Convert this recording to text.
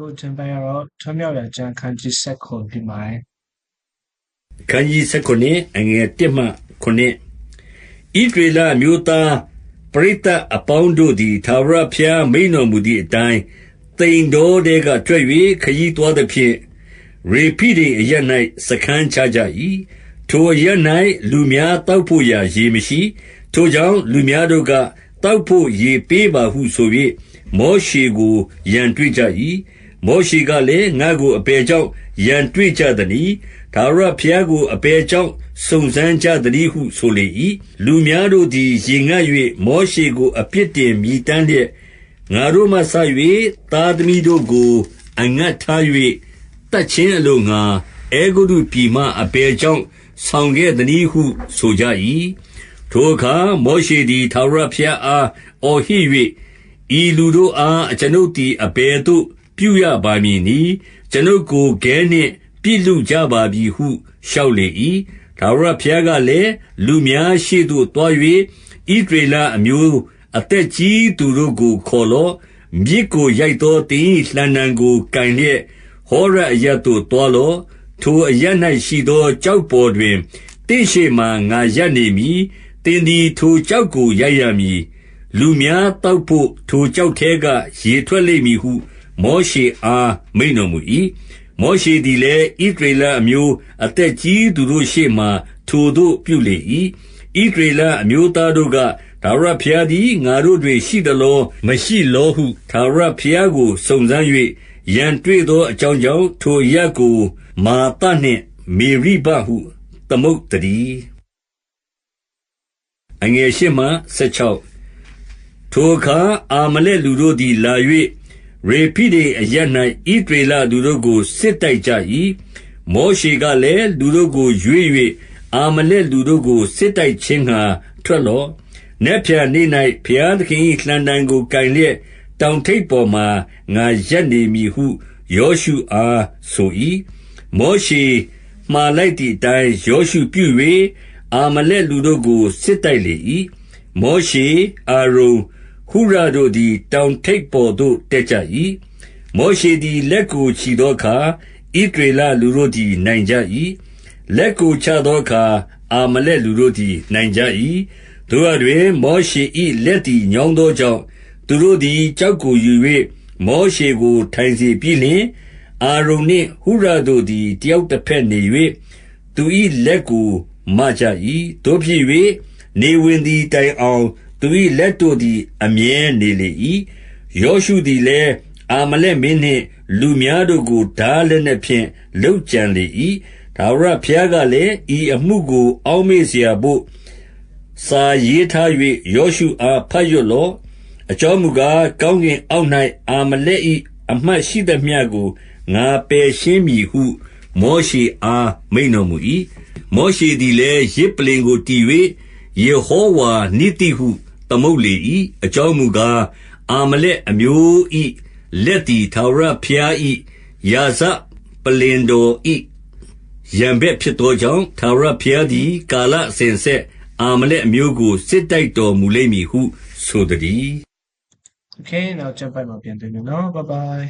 ခုအချိန်ပိုင်းကတော့ထွမြောက်ရာကျမ်းခန်းကြီးဆက်ခုဖြစ်ပါတယ်ခန်းကြီး19အငယ်1မှ9ဣဒရေလအမျိုးသားပရိသတ်အပေါင်းတို့သည်သာဝရဖျားမိန်တော်မူသည့်အတိုင်းတိန်တော်တဲကထွက်၍ခရီးသွားသည်ဖြင့်ရေဖိဒိအရ၌စခန်းချကြ၏ထိုအရ၌လူများတောက်ဖို့ရာရေမရှိထိုကြောင့်လူများတို့ကတောက်ဖို့ရေပေးပါဟုဆို၍မောရှေကိုရန်တွေ့ကြ၏ မောရှေကလည်း ငါကိုအပေကြောင့် ရန်တွေ့ကြသည်။ဒါဝရဘုရားကိုအပေကြောင့် စုံစမ်းကြသည်ဟု ဆိုလေ၏။လူများတို့သည် ရေငတ်၍မောရှေကို အပြစ်တင်မြည်တမ်းလျက် ငါတို့မှဆ၍သားသမီးတို့ကို အငတ်ထား၍တတ်ခြင်းအလို့ငါအေဂုတုပြည်မှအပေကြောင့် ဆောင်ခဲ့သည်ဟု ဆိုကြ၏။ထိုအခါ မောရှေသည် ထာဝရဘုရားအား အော်ဟစ်၍ဤလူတို့အား အကျွန်ုပ်သည် အဘယ်သို့ ပြုရပါမည်နည်း ကျွန်ုပ်ကို ခဲနှင့်ပြစ်လူကြပါပြီဟု လျှောက်လေ၏ဒါဝရဘုရားကလည်း လူများရှိသို့တွား၍ဣဒရေလအမျိုးအသက်ကြီးသူတို့ကို ခေါ်လော့ မြစ်ကို ရိုက်သောတင်းလှန်နံကိုကင်လျက် ဟောရအရတ်သို့တွားလော့ ထိုအရတ်၌ရှိသောကြောက်ပေါ်တွင်တင့်ရှိမှငါရပ်နေမည်တင်းသည် ထိုကြောက်ကို ရိုက်ရမည် လူများတောက်ဖို့ ထိုကြောက်ထဲက ရေထွက်လိမ့်မည်ဟု မောရှေအားမိန်တော်မူ၏မောရှေသည်လည်းဣဒရေလအမျိုး အသက်ကြီးသူတို့ရှေ့မှထိုသို့ပြုလေ၏ဣဒရေလအမျိုးသားတို့ကဒါဝရဖျားသည် ငါတို့တွင် ရှိသလော မရှိလောဟုဒါဝရဖျားကို စုံစမ်း၍ရန်တွေ့သောအကြောင်းကြောင့် ထိုရက်ကို မာတနှင့် မေရိဘဟု သမုတ်တည်းအငယ်ရှိမှ16ထိုအခါ အာမလက်လူတို့သည် လာ၍ ရေဖိဒိအရ၌ဣဒရေလလူတို့ကို စစ်တိုက်ကြ၏မောရှေကလည်း လူတို့ကိုရွေ၍အာမလက်လူတို့ကို စစ်တိုက်ခြင်းငှာထွက်လော့ နက်ဖြန်နေ့၌ဘုရားသခင်၏လှံတံကိုကင်လျက် တောင်ထိပ်ပေါ်မှငါရက်နေမည်ဟု ယောရှုအားဆို၏မောရှေမှားလိုက်သည့်အတိုင်း ယောရှုပြု၍အာမလက်လူတို့ကို စစ်တိုက်လေ၏မောရှေ အာရုန် ဟုရတို့သည် တောင်ထိပ်ပေါ်သို့ တက်ကြ၏။မောရှေသည် လက်ကိုချီသောအခါ ဣသရေလလူတို့သည် နိုင်ကြ၏။လက်ကိုချသောအခါ အာမလက်လူတို့သည် နိုင်ကြ၏။သို့ရာတွင် မောရှေ၏လက်သည် ညောင်းသောကြောင့် သူတို့သည် ကျောက်ကိုယူ၍မောရှေကို ထိုင်စေပြီးလျှင် အာရုန်နှင့်ဟုရတို့သည် တယောက်တစ်ဖက်နေ၍သူ၏လက်ကို မကြ၏။သို့ဖြစ်၍နေဝင်သည်တိုင်အောင် သူ၏လက်တို့သည် အမြဲနေလေ၏။ယောရှုသည်လည်း၊အာမလက်မင်းနှင့် လူများတို့ကို ထားလက်နက်ဖြင့် လုပ်ကြံလေ၏။ထာဝရဘုရားကလည်း၊ဤအမှုကို အောက်မေ့စရာဘို့ စာရေးထား၍ယောရှုအား ဘတ်ရွတ်လော့။အကြောင်းမူကား၊ကောင်းကင်အောက်၌အာမလက်၏အမှတ်ရှိသမျှကို ငါပယ်ရှင်းမည်ဟု မောရှေအား မိန့်တော်မူ၏။မောရှေသည်လည်း ယဇ်ပလ္လင်ကိုတည်၍၊ယေဟောဝါနိဿိဟု သမုတ်လေ၏။အကြောင်းမူကား၊အာမလက်အမျိုး၏လက်သည် ထာဝရဘုရား၏ရာဇပလ္လင်တော်၏ရန်ဘက်ဖြစ်သောကြောင့်၊ထာဝရဘုရားသည် ကာလအစဉ်အဆက် အာမလက်အမျိုးကို စစ်တိုက်တော်မူလိမ့်မည်ဟု ဆိုသတည်း။ Okay နောက်ကျမ်းပိုင်းမှာ ပြန်တွေ့မယ်နော် bye bye